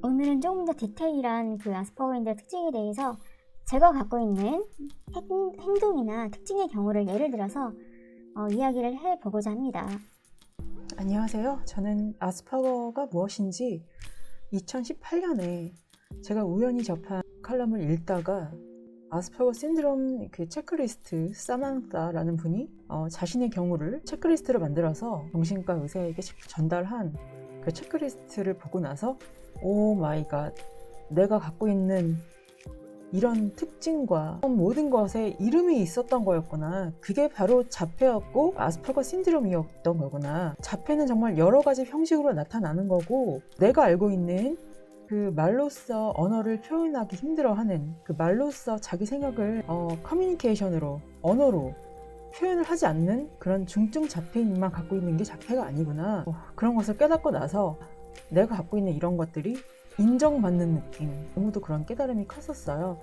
오늘은 조금 더 디테일한 그 아스퍼거인들의 특징에 대해서 제가 갖고 있는 행, 행동이나 특징의 경우를 예를 들어서 어, 이야기를 해보고자 합니다. 안녕하세요. 저는 아스퍼거가 무엇인지 2018년에 제가 우연히 접한 칼럼을 읽다가 아스퍼거 신드롬 그 체크리스트 사만타라는 분이 어, 자신의 경우를 체크리스트를 만들어서 정신과 의사에게 전달한 그 체크리스트를 보고 나서 오 마이 갓 내가 갖고 있는 이런 특징과 모든 것에 이름이 있었던 거였구나. 그게 바로 자폐였고 아스퍼거 신드롬이었던 거구나. 자폐는 정말 여러 가지 형식으로 나타나는 거고 내가 알고 있는 그 말로써 언어를 표현하기 힘들어하는 그 말로써 자기 생각을 어, 커뮤니케이션으로 언어로 표현을 하지 않는 그런 중증 자폐인만 갖고 있는 게 자폐가 아니구나. 어, 그런 것을 깨닫고 나서 내가 갖고 있는 이런 것들이 인정받는 느낌. 너무도 그런 깨달음이 컸었어요.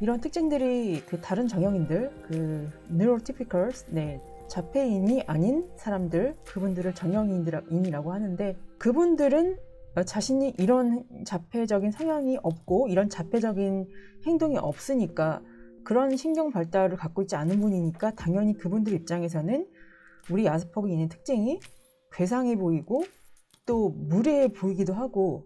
이런 특징들이 그 다른 정형인들, 그 neurotypicals, 네, 자폐인이 아닌 사람들, 그분들을 정형인이라고 하는데 그분들은 자신이 이런 자폐적인 성향이 없고 이런 자폐적인 행동이 없으니까 그런 신경 발달을 갖고 있지 않은 분이니까 당연히 그분들 입장에서는 우리 아스퍼거인의 특징이 괴상해 보이고 또 무례해 보이기도 하고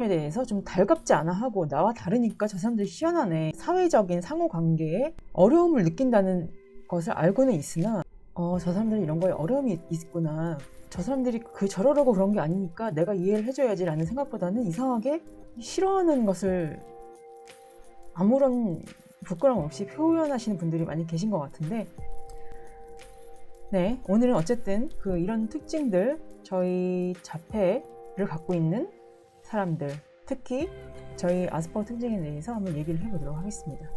에 대해서 좀 달갑지 않아 하고 나와 다르니까 저 사람들이 희한하네. 사회적인 상호관계에 어려움을 느낀다는 것을 알고는 있으나 어, 저 사람들은 이런 거에 어려움이 있구나. 저 사람들이 그 저러려고 그런 게 아니니까 내가 이해를 해줘야지 라는 생각보다는 이상하게 싫어하는 것을 아무런 부끄러움 없이 표현하시는 분들이 많이 계신 것 같은데. 네 오늘은 어쨌든 그 이런 특징들 저희 자폐를 갖고 있는 사람들, 특히 저희 아스퍼 특징에 대해서 한번 얘기를 해보도록 하겠습니다.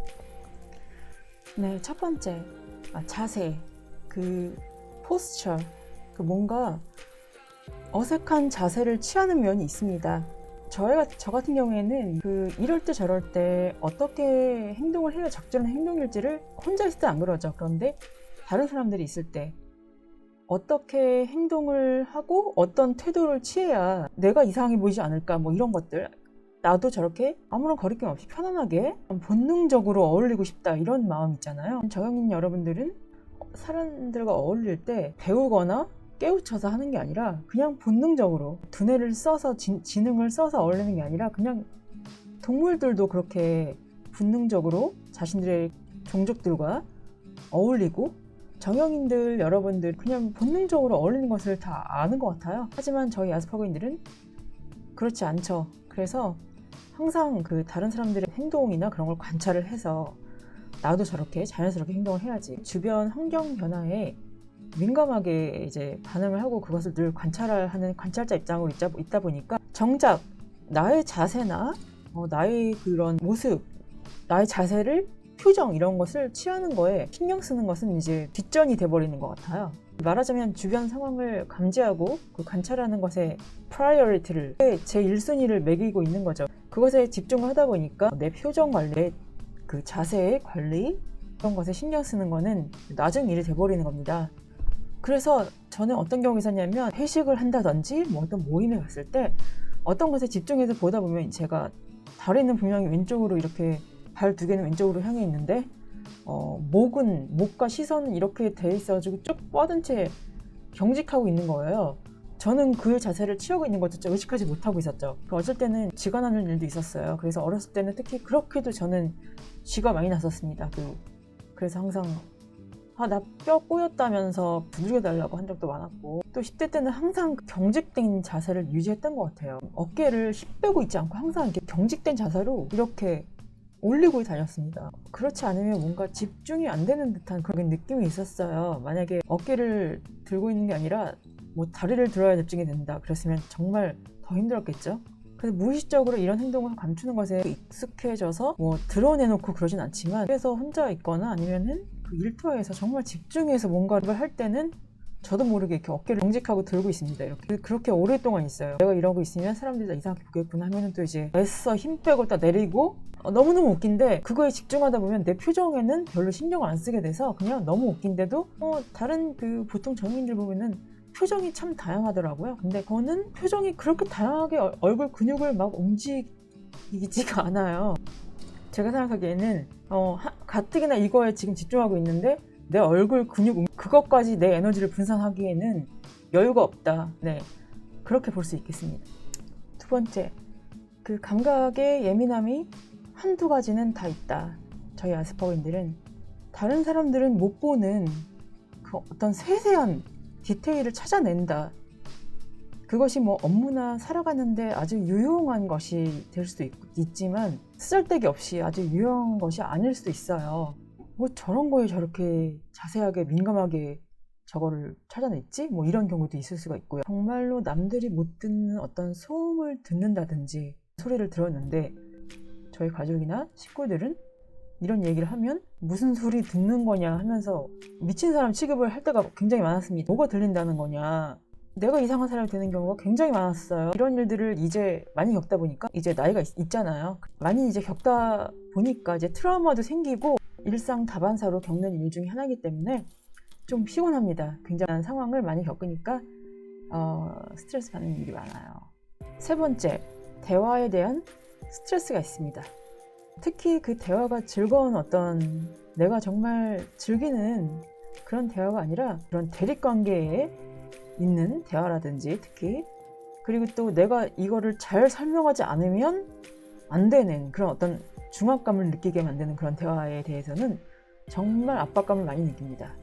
네, 첫 번째, 아, 자세, 그 포스처, 그 뭔가 어색한 자세를 취하는 면이 있습니다. 저희가 저 같은 경우에는 그 이럴 때 저럴 때 어떻게 행동을 해야 적절한 행동일지를 혼자 있을 때 안 그러죠. 그런데 다른 사람들이 있을 때 어떻게 행동을 하고 어떤 태도를 취해야 내가 이상하게 보이지 않을까 뭐 이런 것들. 나도 저렇게 아무런 거리낌 없이 편안하게 본능적으로 어울리고 싶다 이런 마음 있잖아요. 저형인 여러분들은 사람들과 어울릴 때 배우거나 깨우쳐서 하는 게 아니라 그냥 본능적으로 두뇌를 써서 지, 지능을 써서 어울리는 게 아니라 그냥 동물들도 그렇게 본능적으로 자신들의 종족들과 어울리고 정형인들 여러분들 그냥 본능적으로 어울리는 것을 다 아는 것 같아요. 하지만 저희 아스퍼거인들은 그렇지 않죠. 그래서 항상 그 다른 사람들의 행동이나 그런 걸 관찰을 해서 나도 저렇게 자연스럽게 행동을 해야지. 주변 환경 변화에 민감하게 이제 반응을 하고 그것을 늘 관찰하는 관찰자 입장으로 있다, 보니까 정작 나의 자세나 어, 나의 그런 모습, 나의 자세를 표정 이런 것을 취하는 거에 신경 쓰는 것은 이제 뒷전이 돼버리는 것 같아요. 말하자면 주변 상황을 감지하고 그 관찰하는 것에 프라이어리티를 제 1순위를 매기고 있는 거죠. 그것에 집중을 하다 보니까 내 표정 관리, 그 자세의 관리 그런 것에 신경 쓰는 거는 낮은 일이 돼버리는 겁니다. 그래서 저는 어떤 경우가 있었냐면 회식을 한다든지 뭐 어떤 모임에 갔을 때 어떤 것에 집중해서 보다 보면 제가 다리는 분명히 왼쪽으로 이렇게 발 두 개는 왼쪽으로 향해 있는데 어, 목은 목과 시선은 이렇게 돼 있어가지고 쭉 뻗은 채 경직하고 있는 거예요. 저는 그 자세를 취하고 있는 것조차 의식하지 못하고 있었죠. 그 어쩔 때는 쥐가 나는 일도 있었어요. 그래서 어렸을 때는 특히 그렇게도 저는 쥐가 많이 났었습니다. 그, 그래서 항상 아, 나 뼈 꼬였다면서 두들겨 달라고 한 적도 많았고 또 10대 때는 항상 경직된 자세를 유지했던 것 같아요. 어깨를 힘 빼고 있지 않고 항상 이렇게 경직된 자세로 이렇게 올리고 다녔습니다. 그렇지 않으면 뭔가 집중이 안 되는 듯한 그런 느낌이 있었어요. 만약에 어깨를 들고 있는 게 아니라 뭐 다리를 들어야 집중이 된다. 그랬으면 정말 더 힘들었겠죠. 그래서 무의식적으로 이런 행동을 감추는 것에 익숙해져서 뭐 드러내놓고 그러진 않지만 그래서 혼자 있거나 아니면은 그 일터에서 정말 집중해서 뭔가를 할 때는 저도 모르게 이렇게 어깨를 정직하고 들고 있습니다. 이렇게 그렇게 오랫동안 있어요. 내가 이러고 있으면 사람들이 다 이상하게 보겠구나 하면은 또 이제 애써 힘 빼고 딱 내리고 어, 너무너무 웃긴데 그거에 집중하다 보면 내 표정에는 별로 신경을 안 쓰게 돼서 그냥 너무 웃긴데도 어, 다른 그 보통 정인들 보면은 표정이 참 다양하더라고요. 근데 저는 표정이 그렇게 다양하게 얼- 얼굴 근육을 막 움직이지가 않아요. 제가 생각하기에는 어, 하- 가뜩이나 이거에 지금 집중하고 있는데 내 얼굴 근육 움- 그것까지 내 에너지를 분산하기에는 여유가 없다. 네. 그렇게 볼 수 있겠습니다. 두 번째, 그 감각의 예민함이 한두 가지는 다 있다. 저희 아스퍼거인들은 다른 사람들은 못 보는 그 어떤 세세한 디테일을 찾아낸다. 그것이 뭐 업무나 살아가는데 아주 유용한 것이 될 수도 있, 있지만 쓰잘데기 없이 아주 유용한 것이 아닐 수도 있어요. 뭐 저런 거에 저렇게 자세하게 민감하게 저거를 찾아냈지? 뭐 이런 경우도 있을 수가 있고요. 정말로 남들이 못 듣는 어떤 소음을 듣는다든지 소리를 들었는데 저희 가족이나 식구들은 이런 얘기를 하면 무슨 소리 듣는 거냐 하면서 미친 사람 취급을 할 때가 굉장히 많았습니다. 뭐가 들린다는 거냐. 내가 이상한 사람이 되는 경우가 굉장히 많았어요. 이런 일들을 이제 많이 겪다 보니까 이제 나이가 있, 잖아요 많이 이제 겪다 보니까 이제 트라우마도 생기고 일상 다반사로 겪는 일 중에 하나이기 때문에 좀 피곤합니다. 굉장한 상황을 많이 겪으니까 어, 스트레스 받는 일이 많아요. 세 번째, 대화에 대한 스트레스가 있습니다. 특히 그 대화가 즐거운 어떤 내가 정말 즐기는 그런 대화가 아니라 그런 대립 관계에 있는 대화라든지 특히 그리고 또 내가 이거를 잘 설명하지 않으면 안 되는 그런 어떤 중압감을 느끼게 만드는 그런 대화에 대해서는 정말 압박감을 많이 느낍니다.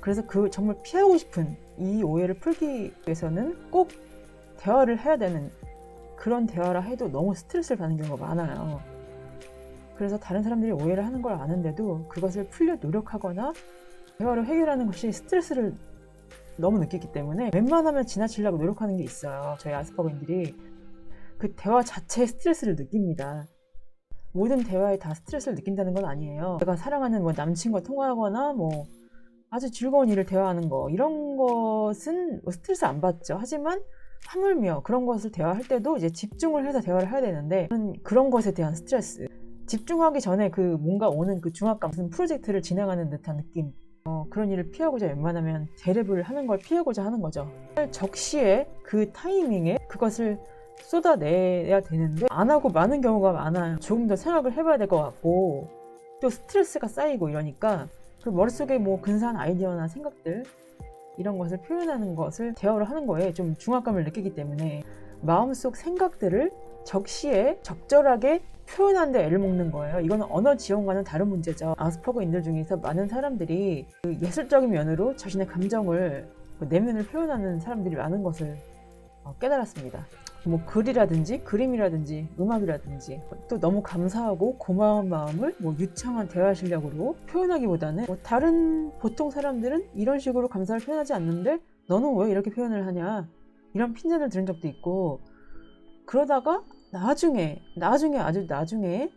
그래서 그 정말 피하고 싶은 이 오해를 풀기 위해서는 꼭 대화를 해야 되는 그런 대화라 해도 너무 스트레스를 받는 경우가 많아요. 그래서 다른 사람들이 오해를 하는 걸 아는데도 그것을 풀려 노력하거나 대화를 해결하는 것이 스트레스를 너무 느끼기 때문에 웬만하면 지나치려고 노력하는 게 있어요. 저희 아스퍼거인들이 그 대화 자체에 스트레스를 느낍니다. 모든 대화에 다 스트레스를 느낀다는 건 아니에요. 내가 사랑하는 뭐 남친과 통화하거나 뭐 아주 즐거운 일을 대화하는 거 이런 것은 뭐 스트레스 안 받죠. 하지만 하물며 그런 것을 대화할 때도 이제 집중을 해서 대화를 해야 되는데 그런- 것에 대한 스트레스 집중하기 전에 그 뭔가 오는 그 중압감 무슨 프로젝트를 진행하는 듯한 느낌 어, 그런 일을 피하고자 웬만하면 대랩을 하는 걸 피하고자 하는 거죠. 적시에 그 타이밍에 그것을 쏟아내야 되는데 안 하고 많은 경우가 많아요. 조금 더 생각을 해봐야 될 것 같고 또 스트레스가 쌓이고 이러니까 그 머릿속에 뭐 근사한 아이디어나 생각들 이런 것을 표현하는 것을 대화를 하는 거에 좀 중압감을 느끼기 때문에 마음속 생각들을 적시에 적절하게 표현하는 데 애를 먹는 거예요. 이거는 언어 지원과는 다른 문제죠. 아스퍼거인들 중에서 많은 사람들이 그 예술적인 면으로 자신의 감정을 그 내면을 표현하는 사람들이 많은 것을 어, 깨달았습니다. 뭐 글이라든지 그림이라든지 음악이라든지 또 너무 감사하고 고마운 마음을 뭐 유창한 대화 실력으로 표현하기보다는 뭐 다른 보통 사람들은 이런 식으로 감사를 표현하지 않는데 너는 왜 이렇게 표현을 하냐? 이런 핀잔을 들은 적도 있고 그러다가 나중에 나중에 아주 나중에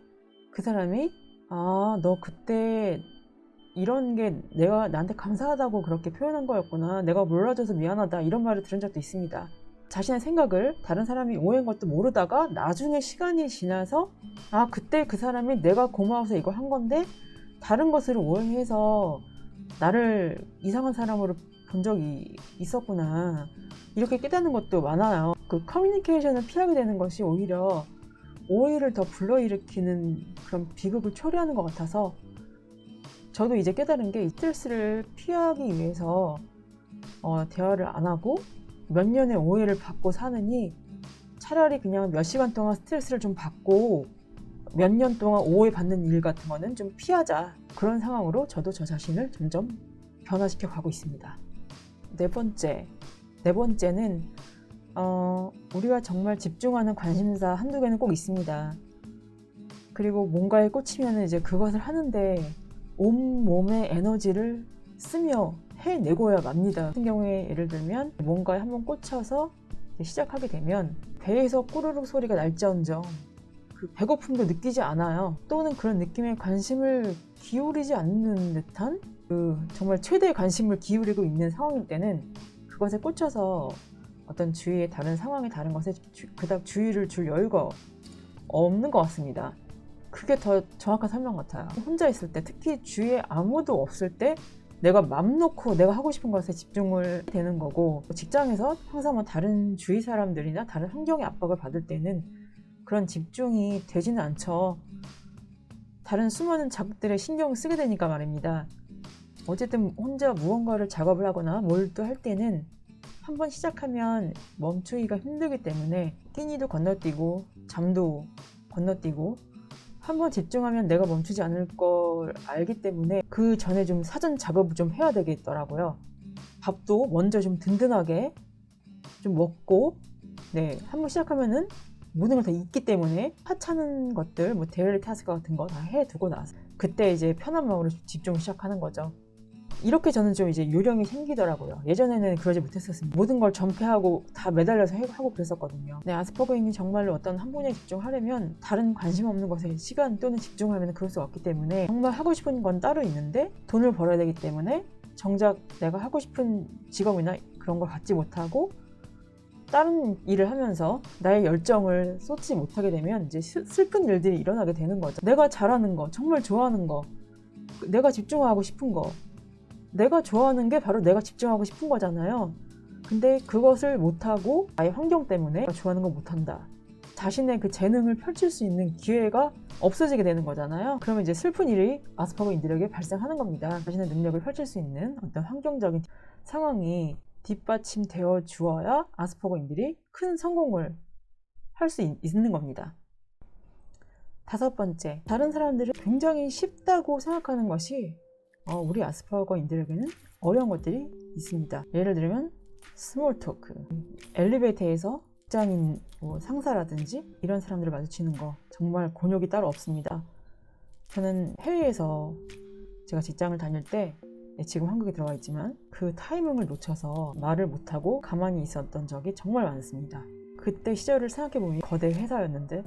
그 사람이 아 너 그때 이런 게 내가 나한테 감사하다고 그렇게 표현한 거였구나. 내가 몰라줘서 미안하다. 이런 말을 들은 적도 있습니다 자신의 생각을 다른 사람이 오해한 것도 모르다가 나중에 시간이 지나서 아 그때 그 사람이 내가 고마워서 이걸 한 건데 다른 것을 오해해서 나를 이상한 사람으로 본 적이 있었구나. 이렇게 깨닫는 것도 많아요. 그 커뮤니케이션을 피하게 되는 것이 오히려 오해를 더 불러일으키는 그런 비극을 초래하는 것 같아서 저도 이제 깨달은 게이 스트레스를 피하기 위해서 어, 대화를 안 하고 몇 년의 오해를 받고 사느니 차라리 그냥 몇 시간 동안 스트레스를 좀 받고 몇 년 동안 오해 받는 일 같은 거는 좀 피하자 그런 상황으로 저도 저 자신을 점점 변화시켜 가고 있습니다. 네 번째, 네 번째는 어, 우리가 정말 집중하는 관심사 한두 개는 꼭 있습니다. 그리고 뭔가에 꽂히면 이제 그것을 하는데 온 몸의 에너지를 쓰며 해내고야 맙니다. 같은 경우에 예를 들면 뭔가에 한번 꽂혀서 시작하게 되면 배에서 꼬르륵 소리가 날지언정 그 배고픔도 느끼지 않아요. 또는 그런 느낌에 관심을 기울이지 않는 듯한 그 정말 최대의 관심을 기울이고 있는 상황일 때는 그것에 꽂혀서 어떤 주위의 다른 상황에 다른 것에 주- 그닥 주의를 줄 여유가 없는 것 같습니다. 그게 더 정확한 설명 같아요. 혼자 있을 때, 특히 주위에 아무도 없을 때 내가 맘 놓고 내가 하고 싶은 것에 집중을 되는 거고 직장에서 항상 뭐 다른 주위 사람들이나 다른 환경의 압박을 받을 때는 그런 집중이 되지는 않죠. 다른 수많은 자극들에 신경을 쓰게 되니까 말입니다. 어쨌든 혼자 무언가를 작업을 하거나 뭘또할 때는 한번 시작하면 멈추기가 힘들기 때문에 끼니도 건너뛰고 잠도 건너뛰고 한번 집중하면 내가 멈추지 않을 걸 알기 때문에 그 전에 좀 사전 작업을 좀 해야 되겠더라고요. 밥도 먼저 좀 든든하게 좀 먹고 네 한번 시작하면은 모든 걸 다 잊기 때문에 하찮은 것들 뭐 데일리 타스크 같은 거 다 해두고 나서 그때 이제 편한 마음으로 집중 시작하는 거죠. 이렇게 저는 좀 이제 요령이 생기더라고요. 예전에는 그러지 못했었습니다. 모든 걸 전폐하고 다 매달려서 해- 하고 그랬었거든요. 네, 아스퍼거인이 정말로 어떤 한 분야에 집중하려면 다른 관심 없는 것에 시간 또는 집중하면 그럴 수가 없기 때문에 정말 하고 싶은 건 따로 있는데 돈을 벌어야 되기 때문에 정작 내가 하고 싶은 직업이나 그런 걸 갖지 못하고 다른 일을 하면서 나의 열정을 쏟지 못하게 되면 이제 슬- 슬픈 일들이 일어나게 되는 거죠. 내가 잘하는 거, 정말 좋아하는 거, 내가 집중하고 싶은 거, 내가 좋아하는 게 바로 내가 집중하고 싶은 거잖아요. 근데 그것을 못하고 나의 환경 때문에 좋아하는 거 못한다. 자신의 그 재능을 펼칠 수 있는 기회가 없어지게 되는 거잖아요. 그러면 이제 슬픈 일이 아스퍼거인들에게 발생하는 겁니다. 자신의 능력을 펼칠 수 있는 어떤 환경적인 상황이 뒷받침되어 주어야 아스퍼거인들이 큰 성공을 할 수 있는 겁니다. 다섯 번째, 다른 사람들은 굉장히 쉽다고 생각하는 것이 어, 우리 아스퍼거인들에게는 어려운 것들이 있습니다. 예를 들면 스몰 토크, 엘리베이터에서 직장인 뭐 상사라든지 이런 사람들을 마주치는 거 정말 곤욕이 따로 없습니다. 저는 해외에서 제가 직장을 다닐 때 네, 지금 한국에 들어와 있지만 그 타이밍을 놓쳐서 말을 못하고 가만히 있었던 적이 정말 많습니다. 그때 시절을 생각해보면 거대 회사였는데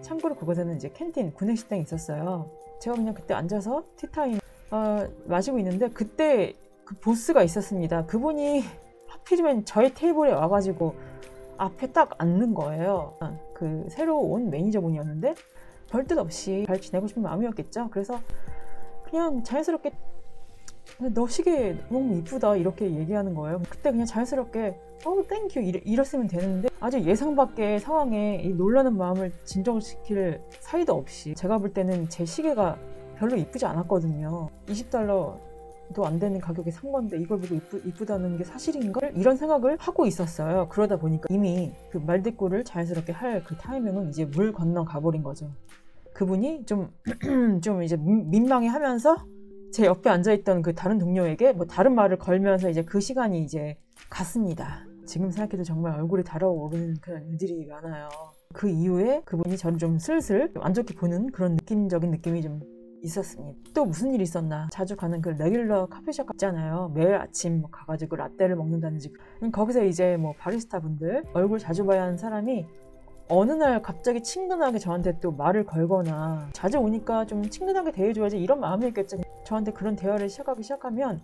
참고로 그곳에는 이제 캔틴, 구내식당이 있었어요. 제가 그냥 그때 앉아서 티타임 어, 마시고 있는데 그때 그 보스가 있었습니다. 그분이 하필이면 저희 테이블에 와가지고 앞에 딱 앉는 거예요. 그 새로 온 매니저분이었는데 별뜻 없이 잘 지내고 싶은 마음이었겠죠. 그래서 그냥 자연스럽게 너 시계 너무 이쁘다 이렇게 얘기하는 거예요. 그때 그냥 자연스럽게 어 땡큐 이랬으면 되는데 아주 예상 밖의 상황에 이 놀라는 마음을 진정시킬 사이도 없이 제가 볼 때는 제 시계가 별로 이쁘지 않았거든요. 20달러도 안 되는 가격에 산 건데 이걸 보고 이쁘, 이쁘다는 게 사실인가? 이런 생각을 하고 있었어요. 그러다 보니까 이미 그 말대꾸를 자연스럽게 할 그 타이밍은 이제 물 건너 가버린 거죠. 그분이 좀, 좀 이제 민- 민망해 하면서 제 옆에 앉아있던 그 다른 동료에게 뭐 다른 말을 걸면서 이제 그 시간이 이제 갔습니다. 지금 생각해도 정말 얼굴이 달아오르는 그런 일들이 많아요. 그 이후에 그분이 저를 좀 슬슬 안 좋게 보는 그런 느낌적인 느낌이 좀 있었습니다. 또 무슨 일이 있었나? 자주 가는 그 레귤러 카페숍 있잖아요. 매일 아침 뭐 가가지고 라떼를 먹는다든지. 음, 거기서 이제 뭐 바리스타 분들 얼굴 자주 봐야 하는 사람이 어느 날 갑자기 친근하게 저한테 또 말을 걸거나 자주 오니까 좀 친근하게 대해줘야지 이런 마음이었겠죠. 저한테 그런 대화를 시작하기 시작하면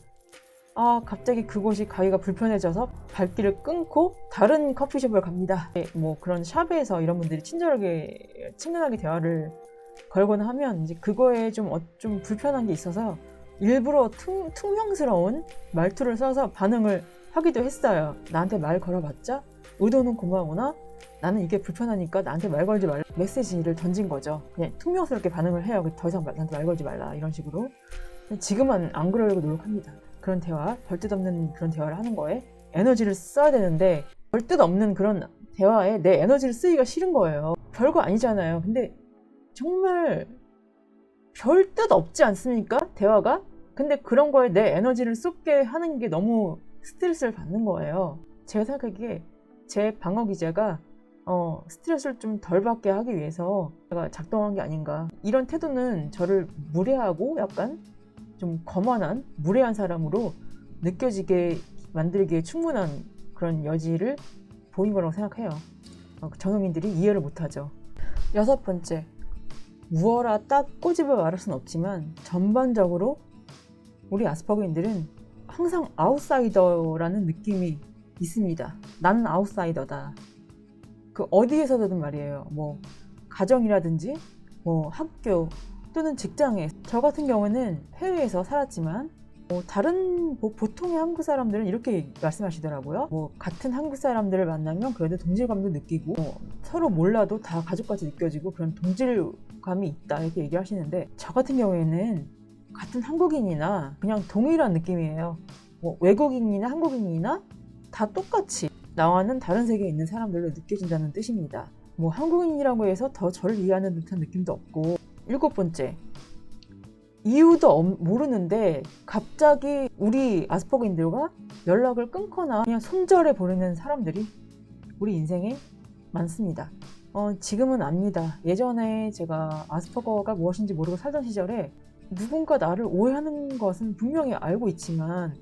아 갑자기 그곳이 가기가 불편해져서 발길을 끊고 다른 커피숍을 갑니다. 네, 뭐 그런 샵에서 이런 분들이 친절하게 친근하게 대화를 걸거나 하면 이제 그거에 좀, 어- 좀 불편한 게 있어서 일부러 퉁, 퉁명스러운 말투를 써서 반응을 하기도 했어요. 나한테 말 걸어봤자 의도는 고마우나 나는 이게 불편하니까 나한테 말 걸지 말라 메시지를 던진 거죠. 그냥 퉁명스럽게 반응을 해요. 더 이상 말- 나한테 말 걸지 말라 이런 식으로. 지금은 안 그러려고 노력합니다. 그런 대화, 별뜻 없는 그런 대화를 하는 거에 에너지를 써야 되는데 별뜻 없는 그런 대화에 내 에너지를 쓰기가 싫은 거예요. 별거 아니잖아요. 근데 정말 별 뜻 없지 않습니까? 대화가? 근데 그런 거에 내 에너지를 쏟게 하는 게 너무 스트레스를 받는 거예요. 제가 생각하기에 제 방어 기제가 어, 스트레스를 좀 덜 받게 하기 위해서 제가 작동한 게 아닌가. 이런 태도는 저를 무례하고 약간 좀 거만한 무례한 사람으로 느껴지게 만들기에 충분한 그런 여지를 보인 거라고 생각해요. 어, 전홍인들이 이해를 못하죠. 여섯 번째, 무어라 딱 꼬집어 말할 수는 없지만 전반적으로 우리 아스퍼거인들은 항상 아웃사이더라는 느낌이 있습니다. 나는 아웃사이더다. 그 어디에서든 말이에요. 뭐 가정이라든지 뭐 학교 또는 직장에 저 같은 경우는 해외에서 살았지만 뭐 다른 뭐 보통의 한국 사람들은 이렇게 말씀하시더라고요. 뭐 같은 한국 사람들을 만나면 그래도 동질감도 느끼고 뭐 서로 몰라도 다 가족같이 느껴지고 그런 동질 감이 있다 이렇게 얘기하시는데 저 같은 경우에는 같은 한국인이나 그냥 동일한 느낌이에요. 뭐 외국인이나 한국인이나 다 똑같이 나와는 다른 세계에 있는 사람들로 느껴진다는 뜻입니다. 뭐 한국인이라고 해서 더 저를 이해하는 듯한 느낌도 없고 일곱 번째 이유도 없- 모르는데 갑자기 우리 아스퍼거인들과 연락을 끊거나 그냥 손절해 버리는 사람들이 우리 인생에 많습니다. 어, 지금은 압니다. 예전에 제가 아스퍼거가 무엇인지 모르고 살던 시절에 누군가 나를 오해하는 것은 분명히 알고 있지만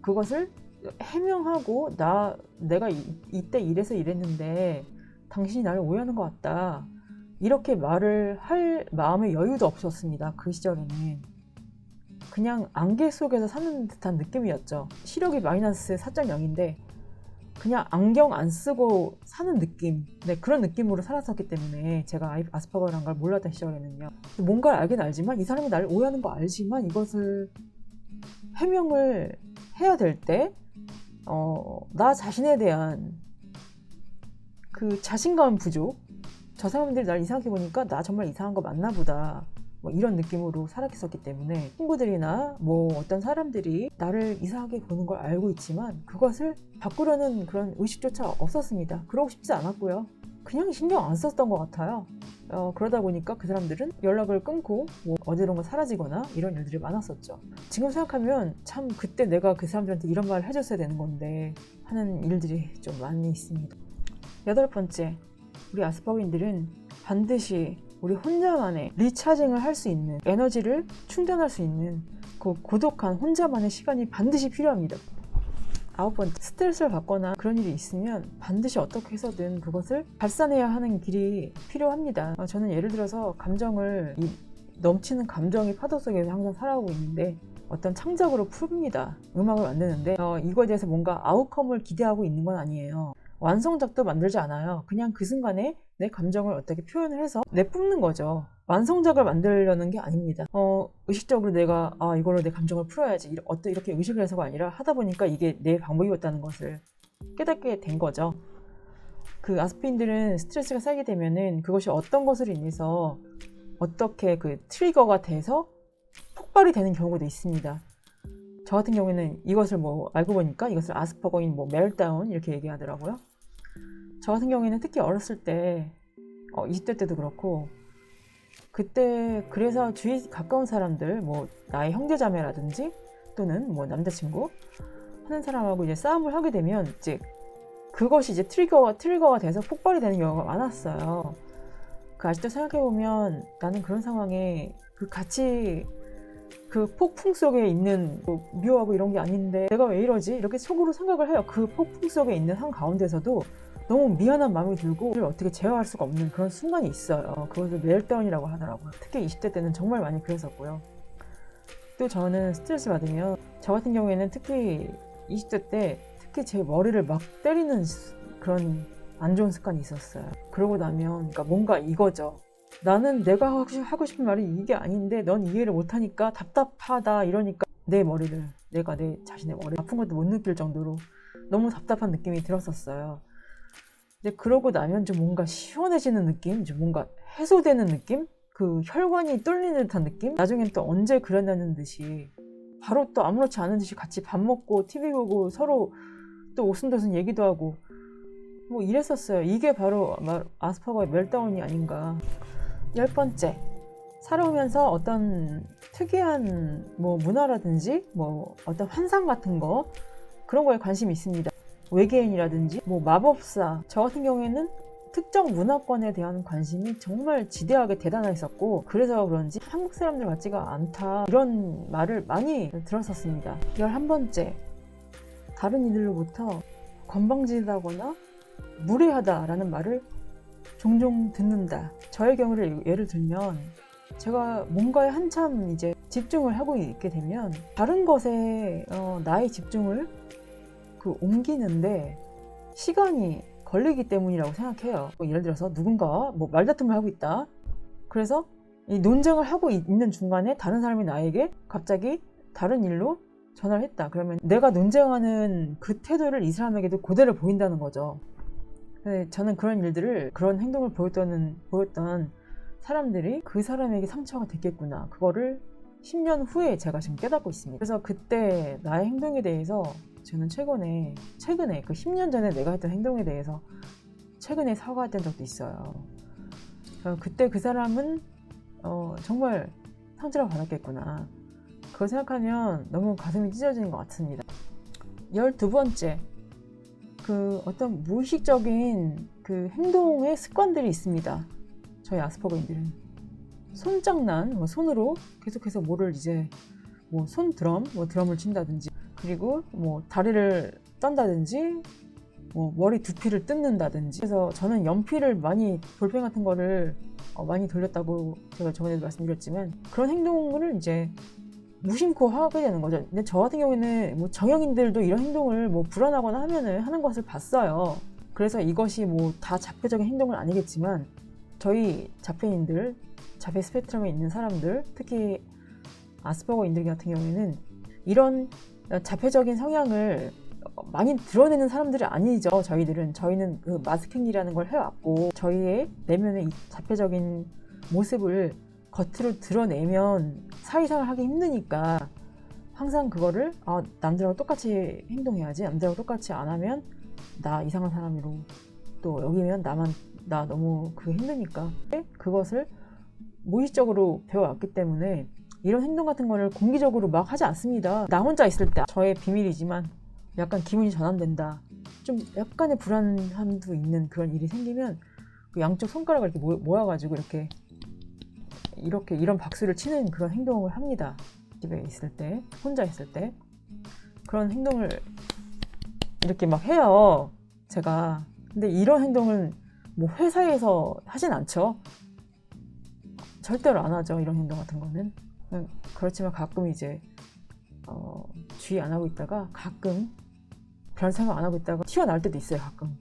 그것을 해명하고 나 내가 이, 이때 이래서 이랬는데 당신이 나를 오해하는 것 같다. 이렇게 말을 할 마음의 여유도 없었습니다. 그 시절에는. 그냥 안개 속에서 사는 듯한 느낌이었죠. 시력이 마이너스 4.0인데 그냥 안경 안 쓰고 사는 느낌. 네, 그런 느낌으로 살았었기 때문에 제가 아스퍼거라는 걸 몰랐던 시절에는요. 뭔가를 알긴 알지만 이 사람이 나를 오해하는 거 알지만 이것을 해명을 해야 될 때, 어, 나 자신에 대한 그 자신감 부족. 저 사람들이 날 이상하게 보니까 나 정말 이상한 거 맞나 보다. 뭐 이런 느낌으로 살았었기 때문에 친구들이나 뭐 어떤 사람들이 나를 이상하게 보는 걸 알고 있지만 그것을 바꾸려는 그런 의식조차 없었습니다. 그러고 싶지 않았고요. 그냥 신경 안 썼던 것 같아요. 어, 그러다 보니까 그 사람들은 연락을 끊고 뭐 어디론가 사라지거나 이런 일들이 많았었죠. 지금 생각하면 참 그때 내가 그 사람들한테 이런 말을 해줬어야 되는 건데 하는 일들이 좀 많이 있습니다. 여덟 번째, 우리 아스퍼거인들은 반드시 우리 혼자만의 리차징을 할 수 있는 에너지를 충전할 수 있는 그 고독한 혼자만의 시간이 반드시 필요합니다. 아홉 번째, 스트레스를 받거나 그런 일이 있으면 반드시 어떻게 해서든 그것을 발산해야 하는 길이 필요합니다. 어, 저는 예를 들어서 감정을 이 넘치는 감정의 파도 속에서 항상 살아오고 있는데 어떤 창작으로 풉니다. 음악을 만드는데 어, 이거에 대해서 뭔가 아웃컴을 기대하고 있는 건 아니에요. 완성작도 만들지 않아요. 그냥 그 순간에 내 감정을 어떻게 표현을 해서 내뿜는 거죠. 완성작을 만들려는 게 아닙니다. 어, 의식적으로 내가 아 이걸로 내 감정을 풀어야지 어떤 이렇게 의식을 해서가 아니라 하다 보니까 이게 내 방법이었다는 것을 깨닫게 된 거죠. 그 아스피린들은 스트레스가 쌓이게 되면은 그것이 어떤 것으로 인해서 어떻게 그 트리거가 돼서 폭발이 되는 경우도 있습니다. 저 같은 경우에는 이것을 뭐 알고 보니까 이것을 아스퍼거인 뭐 멜다운 이렇게 얘기하더라고요. 저 같은 경우에는 특히 어렸을 때 어, 20대 때도 그렇고 그때 그래서 주위 가까운 사람들 뭐 나의 형제자매라든지 또는 뭐 남자친구 하는 사람하고 이제 싸움을 하게 되면 이제 그것이 이제 트리거가 트리거가 돼서 폭발이 되는 경우가 많았어요. 그 아직도 생각해 보면 나는 그런 상황에 그 같이 그 폭풍 속에 있는 뭐 미워하고 이런 게 아닌데 내가 왜 이러지 이렇게 속으로 생각을 해요. 그 폭풍 속에 있는 한 가운데서도 너무 미안한 마음이 들고 어떻게 제어할 수가 없는 그런 순간이 있어요. 그것을 멜다운이라고 하더라고요. 특히 20대 때는 정말 많이 그랬었고요. 또 저는 스트레스 받으면 저 같은 경우에는 특히 20대 때 특히 제 머리를 막 때리는 스- 그런 안 좋은 습관이 있었어요. 그러고 나면 그러니까 뭔가 이거죠. 나는 내가 하고 싶은 말이 이게 아닌데 넌 이해를 못하니까 답답하다 이러니까 내 머리를 내가 내 자신의 머리 아픈 것도 못 느낄 정도로 너무 답답한 느낌이 들었었어요. 근데 그러고 나면 좀 뭔가 시원해지는 느낌, 좀 뭔가 해소되는 느낌, 그 혈관이 뚫리는 듯한 느낌. 나중엔 또 언제 그랬냐는 듯이 바로 또 아무렇지 않은 듯이 같이 밥 먹고 TV 보고 서로 또 오순도순 얘기도 하고 뭐 이랬었어요. 이게 바로 아마 아스퍼거의 멜다운이 아닌가. 열 번째, 살아오면서 어떤 특이한 뭐 문화라든지 뭐 어떤 환상 같은 거 그런 거에 관심이 있습니다. 외계인이라든지 뭐 마법사 저 같은 경우에는 특정 문화권에 대한 관심이 정말 지대하게 대단했었고 그래서 그런지 한국 사람들 같지가 않다 이런 말을 많이 들었었습니다. 11번째 다른 이들로부터 건방지다거나 무례하다라는 말을 종종 듣는다. 저의 경우를 예를 들면 제가 뭔가에 한참 이제 집중을 하고 있게 되면 다른 것에 어, 나의 집중을 그 옮기는데 시간이 걸리기 때문이라고 생각해요. 뭐 예를 들어서 누군가 뭐 말다툼을 하고 있다. 그래서 이 논쟁을 하고 있는 중간에 다른 사람이 나에게 갑자기 다른 일로 전화를 했다. 그러면 내가 논쟁하는 그 태도를 이 사람에게도 그대로 보인다는 거죠. 저는 그런 일들을 그런 행동을 보였던 보였던 사람들이 그 사람에게 상처가 됐겠구나. 그거를 10년 후에 제가 지금 깨닫고 있습니다. 그래서 그때 나의 행동에 대해서 저는 최근에 최근에 그 10년 전에 내가 했던 행동에 대해서 최근에 사과했던 적도 있어요. 어, 그때 그 사람은 어, 정말 상처를 받았겠구나. 그걸 생각하면 너무 가슴이 찢어지는 것 같습니다. 열두 번째, 그 어떤 무의식적인 그 행동의 습관들이 있습니다. 저희 아스퍼거인들은 손장난, 뭐 손으로 계속해서 뭐를 이제 뭐 손 드럼, 뭐 드럼을 친다든지 그리고 뭐 다리를 떤다든지 뭐 머리 두피를 뜯는다든지 그래서 저는 연필을 많이 볼펜 같은 거를 어, 많이 돌렸다고 제가 저번에도 말씀드렸지만 그런 행동을 이제 무심코 하게 되는 거죠. 근데 저 같은 경우에는 뭐 정형인들도 이런 행동을 뭐 불안하거나 하면은 하는 것을 봤어요. 그래서 이것이 뭐 다 자폐적인 행동은 아니겠지만 저희 자폐인들, 자폐 스펙트럼에 있는 사람들, 특히 아스퍼거인들 같은 경우에는 이런 자폐적인 성향을 많이 드러내는 사람들이 아니죠. 저희들은 저희는 그 마스킹이라는 걸 해왔고 저희의 내면의 이 자폐적인 모습을 겉으로 드러내면 사회생활 하기 힘드니까 항상 그거를 아, 남들하고 똑같이 행동해야지 남들하고 똑같이 안 하면 나 이상한 사람으로 또 여기면 나만 나 너무 그게 힘드니까 그것을 무의식적으로 배워왔기 때문에 이런 행동 같은 거를 공개적으로 막 하지 않습니다. 나 혼자 있을 때 저의 비밀이지만 약간 기분이 전환된다. 좀 약간의 불안함도 있는 그런 일이 생기면 그 양쪽 손가락을 이렇게 모아가지고 이렇게 이렇게 이런 박수를 치는 그런 행동을 합니다. 집에 있을 때, 혼자 있을 때 그런 행동을 이렇게 막 해요. 제가. 근데 이런 행동은 뭐 회사에서 하진 않죠. 절대로 안 하죠. 이런 행동 같은 거는. 음, 그렇지만 가끔 이제 어, 주의 안 하고 있다가 가끔 별 생각 안 하고 있다가 튀어나올 때도 있어요. 가끔.